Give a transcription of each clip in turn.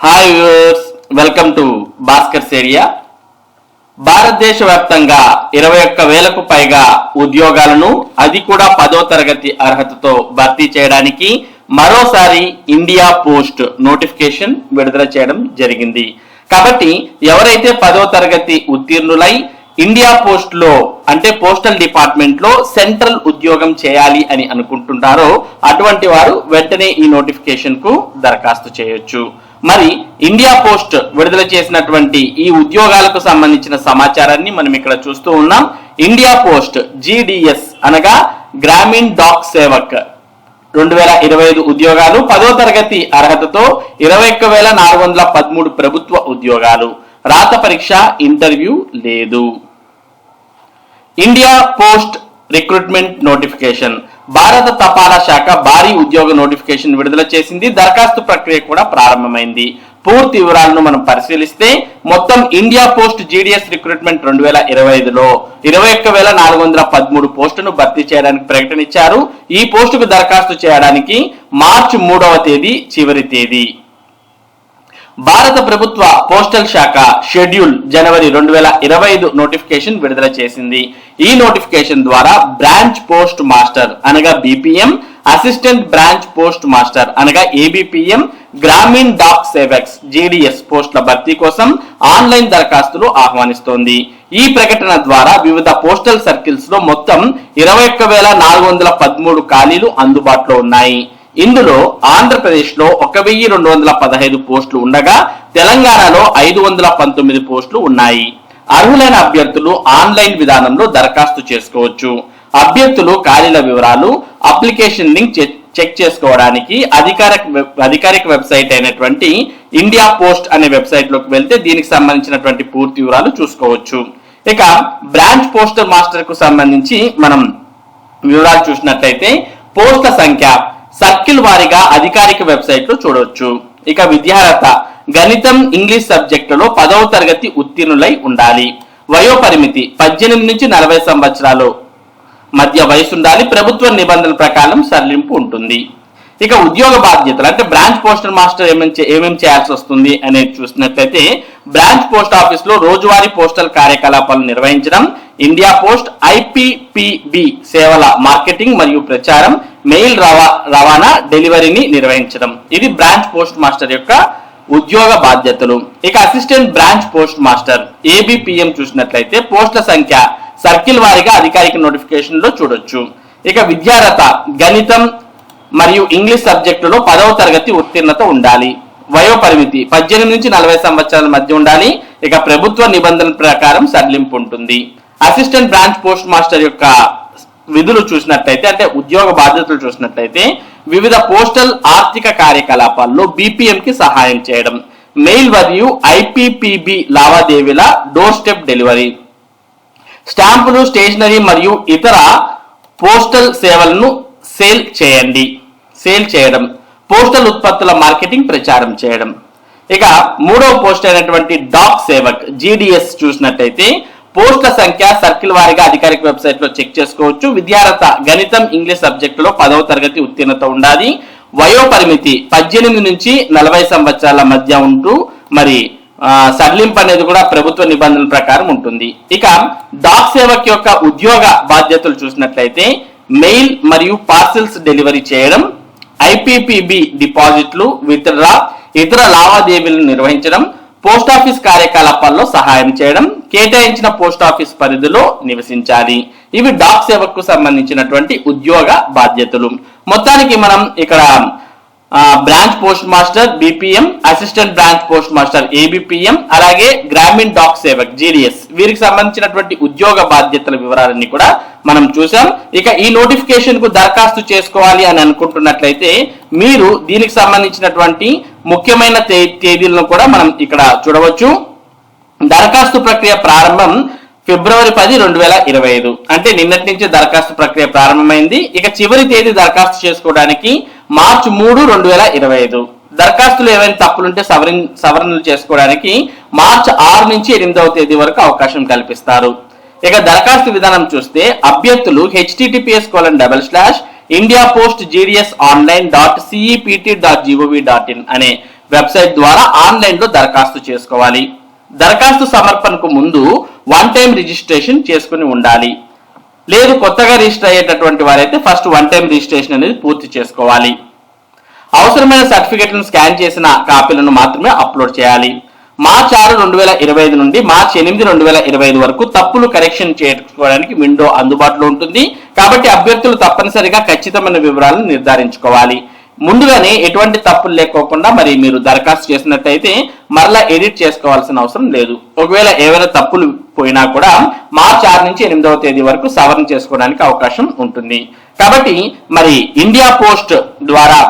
Hi viewers welcome to Bhaskar's area భారతదేశ వ్యాప్తంగా ఇరవై ఒక్క వేలకు పైగా ఉద్యోగాలను అది కూడా పదో తరగతి అర్హతతో భర్తీ చేయడానికి మరోసారి ఇండియా పోస్ట్ నోటిఫికేషన్ విడుదల చేయడం జరిగింది. కాబట్టి ఎవరైతే పదో తరగతి ఉత్తీర్ణులై ఇండియా పోస్ట్లో అంటే పోస్టల్ డిపార్ట్మెంట్లో సెంట్రల్ ఉద్యోగం చేయాలి అని అనుకుంటుంటారో అటువంటి వారు వెంటనే ఈ నోటిఫికేషన్కు దరఖాస్తు చేయొచ్చు. మరి ఇండియా పోస్ట్ విడుదల చేసినటువంటి ఈ ఉద్యోగాలకు సంబంధించిన సమాచారాన్ని మనం ఇక్కడ చూస్తూ ఉన్నాం. ఇండియా పోస్ట్ జీడిఎస్ అనగా గ్రామీణ్ డాక్ సేవక్. రెండు వేల ఇరవై ఐదు ఉద్యోగాలు పదో తరగతి అర్హతతో ఇరవై ఒక్క వేల నాలుగు వందల పదమూడు ప్రభుత్వ ఉద్యోగాలు. రాత పరీక్ష ఇంటర్వ్యూ లేదు. India post recruitment notification. భారత తపాలా శాఖ భారీ ఉద్యోగ నోటిఫికేషన్ విడుదల చేసింది. దరఖాస్తు ప్రక్రియ కూడా ప్రారంభమైంది. పూర్తి వివరాలను మనం పరిశీలిస్తే మొత్తం ఇండియా పోస్ట్ జీడిఎస్ రిక్రూట్మెంట్ రెండు వేల ఇరవై ఐదులో ఇరవై ఒక్క వేల నాలుగు వందల పదమూడు పోస్టును భర్తీ చేయడానికి ప్రకటన ఇచ్చారు ఈ పోస్టుకు దరఖాస్తు చేయడానికి మార్చి మూడవ తేదీ చివరి తేదీ. భారత ప్రభుత్వ పోస్టల్ శాఖ షెడ్యూల్ జనవరి రెండు వేల ఇరవై ఐదు నోటిఫికేషన్ విడుదల చేసింది. ఈ నోటిఫికేషన్ ద్వారా బ్రాంచ్ పోస్ట్ మాస్టర్ అనగా BPM assistant branch post master అనగా ఏబిపిఎం గ్రామీణ్ డాక్ సేవక్స్ జీడిఎస్ పోస్టుల భర్తీ కోసం ఆన్లైన్ దరఖాస్తులు ఆహ్వానిస్తోంది. ఈ ప్రకటన ద్వారా వివిధ పోస్టల్ సర్కిల్స్లో మొత్తం ఇరవై ఒక్క వేల నాలుగు వందల పదమూడు ఖాళీలు అందుబాటులో ఉన్నాయి. ఇందులో ఆంధ్రప్రదేశ్లో ఒక వెయ్యి రెండు వందల పదహైదు పోస్టులు ఉండగా తెలంగాణలో ఐదు వందల పంతొమ్మిది పోస్టులు ఉన్నాయి. అర్హులైన అభ్యర్థులు ఆన్లైన్ విధానంలో దరఖాస్తు చేసుకోవచ్చు. అభ్యర్థులు ఖాళీల వివరాలు అప్లికేషన్ లింక్ చె- చెక్ చేసుకోవడానికి అధికారిక వెబ్- అధికారిక వెబ్సైట్ అయినటువంటి ఇండియా పోస్ట్ అనే వెబ్సైట్లోకి వెళ్తే దీనికి సంబంధించినటువంటి పూర్తి వివరాలు చూసుకోవచ్చు. ఇక బ్రాంచ్ పోస్టల్ మాస్టర్కు సంబంధించి మనం వివరాలు చూసినట్లయితే పోస్టుల సంఖ్య సర్కిల్ వారీగా అధికారిక వెబ్సైట్లో చూడవచ్చు ఇక విద్యార్హత గణితం ఇంగ్లీష్ సబ్జెక్టులో పదవ తరగతి ఉత్తీర్ణులై ఉండాలి. వయో పరిమితి పద్దెనిమిది నుంచి నలభై సంవత్సరాలు. మధ్య వయసు ఉండాలి ప్రభుత్వ నిబంధనల ప్రకారం సరళింపు ఉంటుంది. ఇక ఉద్యోగ బాధ్యతలు అంటే బ్రాంచ్ పోస్టల్ మాస్టర్ ఏమేమి ఏమేమి చేయాల్సి వస్తుంది అనేది చూసినట్లయితే బ్రాంచ్ పోస్ట్ ఆఫీస్లో రోజువారీ పోస్టల్ కార్యకలాపాలు నిర్వహించడం ఇండియా పోస్ట్ ఐపీపీబి సేవల మార్కెటింగ్ మరియు ప్రచారం మెయిల్ రవా రవాణా డెలివరీని నిర్వహించడం. ఇది బ్రాంచ్ పోస్ట్ మాస్టర్ యొక్క ఉద్యోగ బాధ్యతలు. ఇక assistant branch post master ABPM చూసినట్లయితే పోస్టుల సంఖ్య సర్కిల్ వారీగా అధికారిక నోటిఫికేషన్లో చూడొచ్చు. ఇక విద్యార్హత గణితం మరియు ఇంగ్లీష్ సబ్జెక్టులో పదవ తరగతి ఉత్తీర్ణత ఉండాలి. వయో పరిమితి పద్దెనిమిది నుంచి నలభై సంవత్సరాల మధ్య ఉండాలి. ఇక ప్రభుత్వ నిబంధనల ప్రకారం సడలింపు ఉంటుంది. అసిస్టెంట్ బ్రాంచ్ పోస్ట్ మాస్టర్ యొక్క విధులు చూసినట్లయితే అంటే ఉద్యోగ బాధ్యతలు చూసినట్లయితే వివిధ పోస్టల్ ఆర్థిక కార్యకలాపాల్లో బీపీఎం కి సహాయం చేయడం. మెయిల్ మరియు ఐపీపీబి లావాదేవీల డోర్ స్టెప్ డెలివరీ. స్టాంపులు స్టేషనరీ మరియు ఇతర పోస్టల్ సేవలను సేల్ చేయండి. సేల్ చేయడం. పోస్టల్ ఉత్పత్తుల మార్కెటింగ్ ప్రచారం చేయడం. ఇక మూడవ పోస్ట్ అయినటువంటి డాక్ సేవక్ జీడిఎస్ చూసినట్టయితే పోస్టుల సంఖ్య సర్కిల్ వారీగా అధికారిక వెబ్సైట్లో చెక్ చేసుకోవచ్చు. విద్యార్హత గణితం ఇంగ్లీష్ సబ్జెక్టులో పదవ తరగతి ఉత్తీర్ణత ఉండాలి వయో పరిమితి పద్దెనిమిది నుంచి నలభై సంవత్సరాల మధ్య ఉంటూ మరి సడలింపు అనేది కూడా ప్రభుత్వ నిబంధనల ప్రకారం ఉంటుంది. ఇక డాక్ సేవక్ యొక్క ఉద్యోగ బాధ్యతలు చూసినట్లయితే మెయిల్ మరియు పార్సిల్స్ డెలివరీ చేయడం ఐపీపీబి డిపాజిట్లు విత్డ్రా ఇతర లావాదేవీలను నిర్వహించడం పోస్ట్ ఆఫీస్ కార్యకలాపాల్లో సహాయం చేయడం కేటాయించిన పోస్ట్ ఆఫీస్ పరిధిలో నివసించాలి. ఇవి డాక్ సేవకు సంబంధించినటువంటి ఉద్యోగ బాధ్యతలు. మొత్తానికి మనం ఇక్కడ branch post master BPM assistant branch post master ABPM అలాగే గ్రామీణ డాక్ సేవక్ జీడిఎస్. వీరికి సంబంధించినటువంటి ఉద్యోగ బాధ్యతల వివరాలన్నీ కూడా మనం చూసాం ఇక ఈ నోటిఫికేషన్కు దరఖాస్తు చేసుకోవాలి అని అనుకుంటున్నట్లయితే మీరు దీనికి సంబంధించినటువంటి ముఖ్యమైన తేదీలను కూడా మనం ఇక్కడ చూడవచ్చు. దరఖాస్తు ప్రక్రియ ప్రారంభం ఫిబ్రవరి పది రెండు వేల ఇరవై ఐదు. అంటే నిన్నటి నుంచి దరఖాస్తు ప్రక్రియ ప్రారంభమైంది. ఇక చివరి తేదీ దరఖాస్తు చేసుకోవడానికి మార్చి మూడు రెండు వేల ఇరవై ఐదు. దరఖాస్తులు ఏవైనా తప్పులుంటే సవరణ సవరణలు చేసుకోవడానికి మార్చి ఆరు నుంచి ఎనిమిదవ తేదీ వరకు అవకాశం కల్పిస్తారు. ఇక దరఖాస్తు విధానం చూస్తే అభ్యర్థులు HTTPS colon double slash India post GDS online dot CEPT dot GOV dot in అనే వెబ్సైట్ ద్వారా ఆన్లైన్లో దరఖాస్తు చేసుకోవాలి. దరఖాస్తు సమర్పణకు ముందు వన్ టైం రిజిస్ట్రేషన్ చేసుకుని ఉండాలి. లేదు కొత్తగా రిజిస్టర్ అయ్యేటటువంటి వారైతే ఫస్ట్ వన్ టైం రిజిస్ట్రేషన్ అనేది పూర్తి చేసుకోవాలి. అవసరమైన సర్టిఫికెట్లను స్కాన్ చేసిన కాపీలను మాత్రమే అప్లోడ్ చేయాలి. మార్చ్ ఆరు రెండు వేల ఇరవై ఐదు నుండి మార్చ్ ఎనిమిది రెండు వేల ఇరవై ఐదు వరకు తప్పులు కరెక్షన్ చేసుకోవడానికి విండో అందుబాటులో ఉంటుంది. కాబట్టి అభ్యర్థులు తప్పనిసరిగా ఖచ్చితమైన వివరాలను నిర్ధారించుకోవాలి. ముందుగానే ఎటువంటి తప్పులు లేకోకుండా మరి మీరు దరఖాస్తు చేసినట్టయితే మరలా ఎడిట్ చేసుకోవాల్సిన అవసరం లేదు. ఒకవేళ ఏవైనా తప్పులు పోయినా కూడా మార్చ్ ఆరు నుంచి ఎనిమిదవ తేదీ వరకు సవరణ చేసుకోవడానికి అవకాశం ఉంటుంది. కాబట్టి మరి ఇండియా పోస్ట్ ద్వారా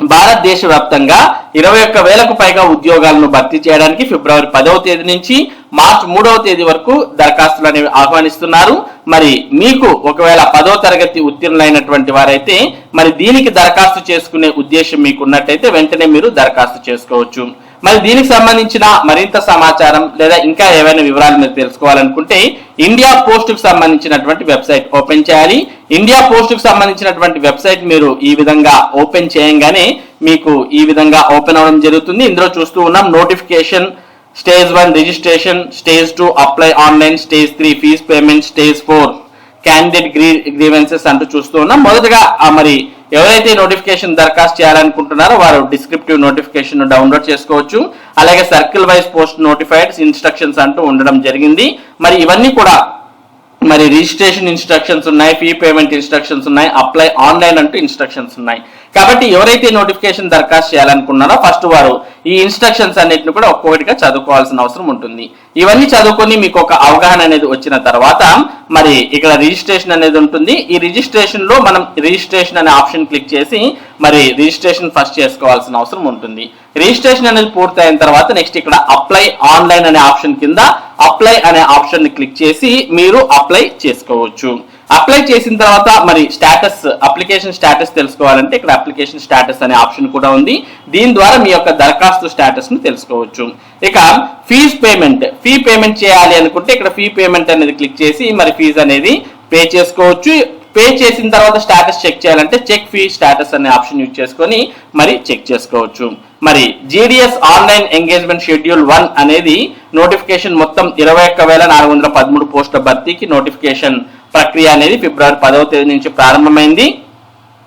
భారతదేశ వ్యాప్తంగా ఇరవై ఒక్క వేలకు పైగా ఉద్యోగాలను భర్తీ చేయడానికి ఫిబ్రవరి పదవ తేదీ నుంచి మార్చి మూడవ తేదీ వరకు దరఖాస్తులు అనేవి ఆహ్వానిస్తున్నారు. మరి మీకు ఒకవేళ పదో తరగతి ఉత్తీర్ణులైనటువంటి వారైతే మరి దీనికి దరఖాస్తు చేసుకునే ఉద్దేశం మీకున్నట్టయితే వెంటనే మీరు దరఖాస్తు చేసుకోవచ్చు. మరి దీనికి సంబంధించిన మరింత సమాచారం లేదా ఇంకా ఏవైనా వివరాలు మీరు తెలుసుకోవాలనుకుంటే ఇండియా పోస్ట్కు సంబంధించినటువంటి వెబ్సైట్ ఓపెన్ చేయాలి. ఇండియా పోస్ట్కు సంబంధించినటువంటి వెబ్సైట్ మీరు ఈ విధంగా ఓపెన్ చేయంగానే మీకు ఈ విధంగా ఓపెన్ అవ్వడం జరుగుతుంది. ఇందులో చూస్తూ ఉన్నాం notification stage one registration stage two apply online stage three fees payment stage four candidate gree grievances అంటూ చూస్తూ ఉన్నాం. మొదటగా ఆ మరి ఎవరైతే నోటిఫికేషన్ దరఖాస్తు చేయాలనుకుంటున్నారో వారు డిస్క్రిప్టివ్ నోటిఫికేషన్ డౌన్లోడ్ చేసుకోవచ్చు. అలాగే circle wise post notified instructions అంటూ ఉండడం జరిగింది. మరి ఇవన్నీ కూడా మరి రిజిస్ట్రేషన్ ఇన్స్ట్రక్షన్స్ ఉన్నాయి ఫీ పేమెంట్ ఇన్స్ట్రక్షన్స్ ఉన్నాయి అప్లై ఆన్లైన్ అంటూ ఇన్స్ట్రక్షన్స్ ఉన్నాయి. కాబట్టి ఎవరైతే నోటిఫికేషన్ దరఖాస్తు చేయాలనుకున్నారో ఫస్ట్ వారు ఈ ఇన్స్ట్రక్షన్స్ అన్నిటిని కూడా ఒక్కొక్కటిగా చదువుకోవాల్సిన అవసరం ఉంటుంది. ఇవన్నీ చదువుకొని మీకు ఒక అవగాహన అనేది వచ్చిన తర్వాత మరి ఇక్కడ రిజిస్ట్రేషన్ అనేది ఉంటుంది. ఈ రిజిస్ట్రేషన్లో మనం రిజిస్ట్రేషన్ అనే ఆప్షన్ క్లిక్ చేసి మరి రిజిస్ట్రేషన్ ఫస్ట్ చేసుకోవాల్సిన అవసరం ఉంటుంది. రిజిస్ట్రేషన్ అనేది పూర్తయిన తర్వాత నెక్స్ట్ ఇక్కడ అప్లై ఆన్లైన్ అనే ఆప్షన్ కింద అప్లై అనే ఆప్షన్ని క్లిక్ చేసి మీరు అప్లై చేసుకోవచ్చు. అప్లై చేసిన తర్వాత మరి స్టేటస్ అప్లికేషన్ స్టేటస్ తెలుసుకోవాలంటే ఇక్కడ అప్లికేషన్ స్టేటస్ అనే ఆప్షన్ కూడా ఉంది. దీని ద్వారా మీ యొక్క దరఖాస్తు స్టేటస్ను తెలుసుకోవచ్చు. ఇక ఫీజ్ పేమెంట్. ఫీ పేమెంట్ చేయాలి అనుకుంటే ఇక్కడ ఫీ పేమెంట్ అనేది క్లిక్ చేసి మరి ఫీజు అనేది పే చేసుకోవచ్చు. పే చేసిన తర్వాత స్టేటస్ చెక్ చేయాలంటే చెక్ ఫీ స్టేటస్ అనే ఆప్షన్ యూజ్ చేసుకొని మరి చెక్ చేసుకోవచ్చు. మరి GDS online engagement schedule one అనేది నోటిఫికేషన్ మొత్తం ఇరవై ఒక్క వేల నాలుగు వందల పదమూడు పోస్టుల భర్తీకి నోటిఫికేషన్ ప్రక్రియ అనేది ఫిబ్రవరి పదవ తేదీ నుంచి ప్రారంభమైంది.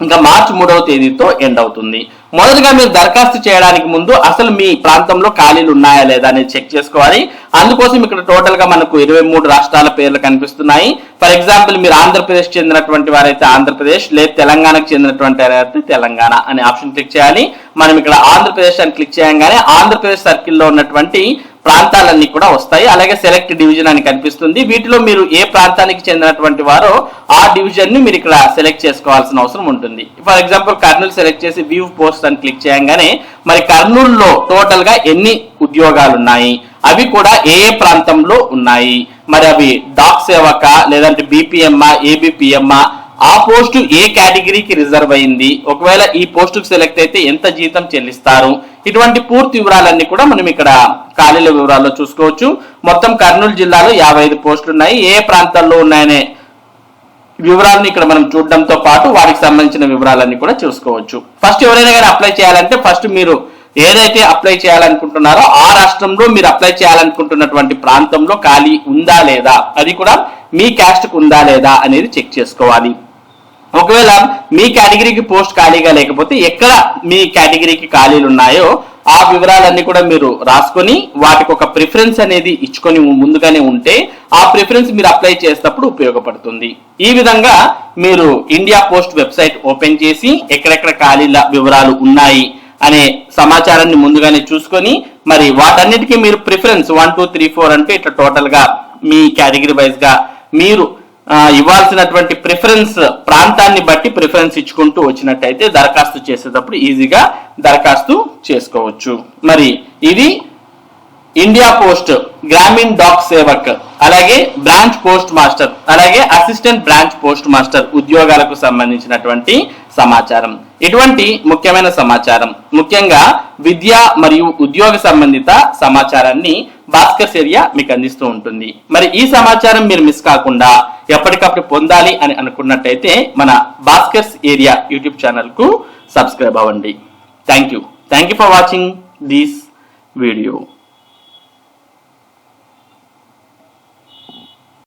ఇంకా మార్చి మూడవ తేదీతో ఎండ్ అవుతుంది. మొదటగా మీరు దరఖాస్తు చేయడానికి ముందు అసలు మీ ప్రాంతంలో ఖాళీలు ఉన్నాయా లేదా అనేది చెక్ చేసుకోవాలి. అందుకోసం ఇక్కడ టోటల్గా మనకు ఇరవై మూడు రాష్ట్రాల పేర్లు కనిపిస్తున్నాయి. ఫర్ ఎగ్జాంపుల్ మీరు ఆంధ్రప్రదేశ్ చెందినటువంటి వారైతే ఆంధ్రప్రదేశ్ లేదు తెలంగాణకు చెందినటువంటి వారైతే తెలంగాణ అనే ఆప్షన్ క్లిక్ చేయాలి. మనం ఇక్కడ ఆంధ్రప్రదేశ్ అని క్లిక్ చేయగానే ఆంధ్రప్రదేశ్ సర్కిల్లో ఉన్నటువంటి ప్రాంతాలన్నీ కూడా వస్తాయి. అలాగే సెలెక్ట్ డివిజన్ అని కనిపిస్తుంది. వీటిలో మీరు ఏ ప్రాంతానికి చెందినటువంటి వారో ఆ డివిజన్ని మీరు ఇక్కడ సెలెక్ట్ చేసుకోవాల్సిన అవసరం ఉంటుంది. ఫర్ ఎగ్జాంపుల్ కర్నూలు సెలెక్ట్ చేసి వ్యూ పోస్ట్ అని క్లిక్ చేయగానే మరి కర్నూలులో టోటల్గా ఎన్ని ఉద్యోగాలు ఉన్నాయి? అవి కూడా ఏ ఏ ప్రాంతంలో ఉన్నాయి? మరి అవి డాక్ సేవక లేదంటే బీపీఎంఆ ఏబిపిఎంఆ? ఆ పోస్టు ఏ కేటగిరీకి రిజర్వ్ అయింది? ఒకవేళ ఈ పోస్టుకు సెలెక్ట్ అయితే ఎంత జీతం చెల్లిస్తారు? ఇటువంటి పూర్తి వివరాలన్నీ కూడా మనం ఇక్కడ ఖాళీల వివరాల్లో చూసుకోవచ్చు. మొత్తం కర్నూలు జిల్లాలో యాభై ఐదు పోస్టులు ఉన్నాయి. ఏ ప్రాంతాల్లో ఉన్నాయనే వివరాలను ఇక్కడ మనం చూడడంతో పాటు వాటికి సంబంధించిన వివరాలన్నీ కూడా చూసుకోవచ్చు. ఫస్ట్ ఎవరైనా కానీ అప్లై చేయాలంటే ఫస్ట్ మీరు ఏదైతే అప్లై చేయాలనుకుంటున్నారో ఆ రాష్ట్రంలో మీరు అప్లై చేయాలనుకుంటున్నటువంటి ప్రాంతంలో ఖాళీ ఉందా లేదా? అది కూడా మీ క్యాస్ట్కు ఉందా లేదా అనేది చెక్ చేసుకోవాలి. ఒకవేళ మీ కేటగిరీకి పోస్ట్ ఖాళీగా లేకపోతే ఎక్కడ మీ కేటగిరీకి ఖాళీలు ఉన్నాయో ఆ వివరాలన్నీ కూడా మీరు రాసుకొని వాటికి ఒక ప్రిఫరెన్స్ అనేది ఇచ్చుకొని ముందుగానే ఉంటే ఆ ప్రిఫరెన్స్ మీరు అప్లై చేసేటప్పుడు ఉపయోగపడుతుంది. ఈ విధంగా మీరు ఇండియా పోస్ట్ వెబ్సైట్ ఓపెన్ చేసి ఎక్కడెక్కడ ఖాళీల వివరాలు ఉన్నాయి అనే సమాచారాన్ని ముందుగానే చూసుకొని మరి వాటన్నిటికీ మీరు preference one two three four అంటే ఇట్లా టోటల్గా మీ కేటగిరీ వైజ్గా మీరు ఇవ్వాల్సినటువంటి ప్రిఫరెన్స్ ప్రాంతాన్ని బట్టి ప్రిఫరెన్స్ ఇచ్చుకుంటూ వచ్చినట్టయితే దరఖాస్తు చేసేటప్పుడు ఈజీగా దరఖాస్తు చేసుకోవచ్చు. మరి ఇది ఇండియా పోస్ట్ గ్రామీణ డాక్ సేవక్ అలాగే బ్రాంచ్ పోస్ట్ మాస్టర్ అలాగే అసిస్టెంట్ బ్రాంచ్ పోస్ట్ మాస్టర్ ఉద్యోగాలకు సంబంధించినటువంటి సమాచారం. ఇటువంటి ముఖ్యమైన సమాచారం. ముఖ్యంగా విద్య మరియు ఉద్యోగ సంబంధిత సమాచారాన్ని భాస్కర్ ఏరియా మీకు అందిస్తూ ఉంటుంది. మరి ఈ సమాచారం మీరు మిస్ కాకుండా ఎప్పటికప్పుడు పొందాలి అని అనుకున్నట్టయితే మన భాస్కర్స్ ఏరియా యూట్యూబ్ ఛానల్కు సబ్స్క్రైబ్ అవ్వండి. Thank you. Thank you for watching this video.